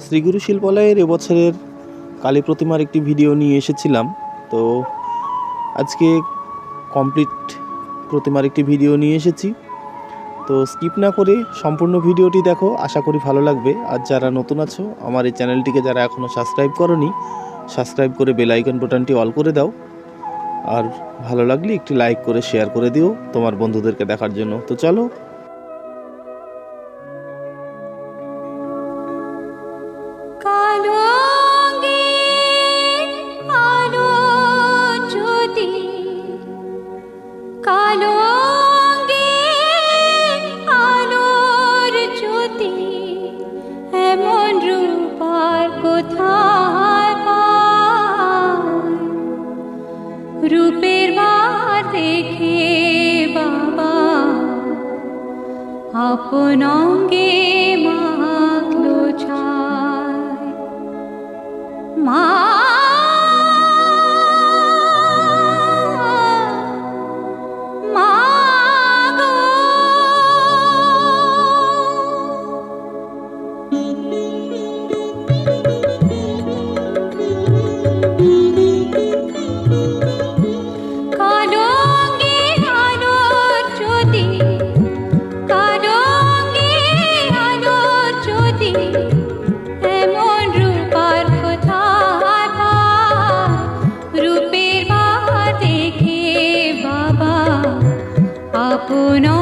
শ্রীগুরু শিল্পালয়ের এবছরের কালী প্রতিমার একটি ভিডিও নিয়ে এসেছিলাম। তো আজকে কমপ্লিট প্রতিমার একটি ভিডিও নিয়ে এসেছি। তো স্কিপ না করে সম্পূর্ণ ভিডিওটি দেখো, আশা করি ভালো লাগবে। আর যারা নতুন আছো, আমার এই চ্যানেলটিকে যারা এখনও সাবস্ক্রাইব করনি, সাবস্ক্রাইব করে বেল আইকন বাটনটি অল করে দাও। আর ভালো লাগলে একটি লাইক করে, শেয়ার করে দিও তোমার বন্ধুদেরকে দেখার জন্য। তো চলো কালো আলোর জ্যোতি এমন রূপার কোথায় রূপের বার দেখে বাবা আপন অঙ্গে মাখলো ছায় আপন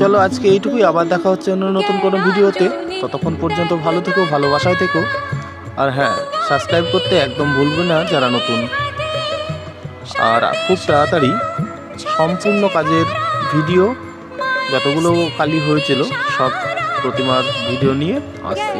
চলো আজকে এইটুকুই, আবার দেখা হচ্ছে অন্য নতুন কোনো ভিডিওতে। ততক্ষণ পর্যন্ত ভালো থেকো, ভালোবাসায় থেকো। আর হ্যাঁ সাবস্ক্রাইব করতে একদম ভুলবে না যারা নতুন। আর খুব তাড়াতাড়ি সম্পূর্ণ কাজের ভিডিও, যতগুলো কালি হয়েছিল, সব প্রতিমার ভিডিও নিয়ে আসছি।